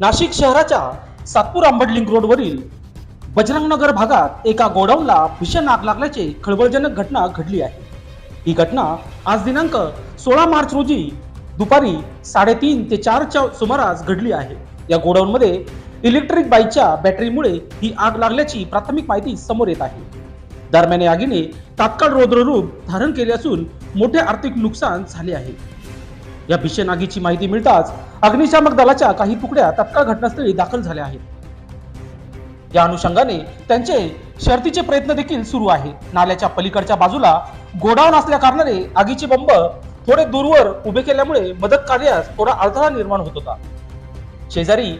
नाशिक शहराच्या सातपूर आंबडलिंग रोडवरील बजरंगनगर भागात एका गोडाऊनला भीषण आग लागल्याची खळबळजनक घटना घडली आहे. ही घटना आज दिनांक सोळा मार्च रोजी दुपारी साडेतीन ते चारच्या सुमारास घडली आहे. या गोडाऊनमध्ये इलेक्ट्रिक बाईकच्या बॅटरीमुळे ही आग लागल्याची प्राथमिक माहिती समोर येत आहे. दरम्यान या आगीने तात्काळ रौद्ररूप धारण केले असून मोठे आर्थिक नुकसान झाले आहे. या भीषण आगीची माहिती मिळताच अग्निशामक दलाच्या काही तुकड्या तत्काळ घटनास्थळी दाखल झाल्या आहेत. या अनुषंगाने त्यांचे शर्तीचे प्रयत्न देखील सुरू आहे. नाल्याच्या पलीकडच्या बाजूला गोडाऊन असल्या कारणाने आगीचे बंब थोडे दूरवर उभे केल्यामुळे मदत कार्यास थोडा अडथळा निर्माण होत होता. शेजारी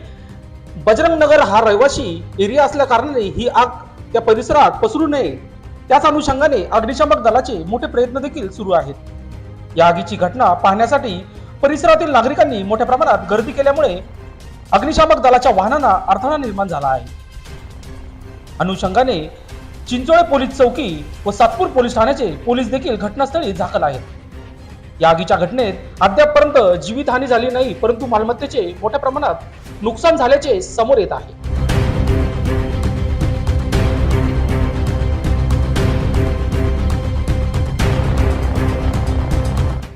बजरंग नगर हा रहिवासी एरिया असल्या कारणाने ही आग त्या परिसरात पसरू नये. त्याच अनुषंगाने अग्निशामक दलाचे मोठे प्रयत्न देखील सुरू आहेत. या आगीची घटना पाहण्यासाठी परिसरातील नागरिकांनी मोठ्या प्रमाणात गर्दी केल्यामुळे अग्निशामक दलाच्या वाहनांना अडथळा निर्माण झाला आहे. अनुषंगाने चिंचोळे पोलीस चौकी व सातपूर पोलीस ठाण्याचे पोलीस देखील घटनास्थळी दाखल आहेत. या आगीच्या घटनेत अद्यापपर्यंत जीवितहानी झाली नाही परंतु मालमत्तेचे मोठ्या प्रमाणात नुकसान झाल्याचे समोर येत आहे.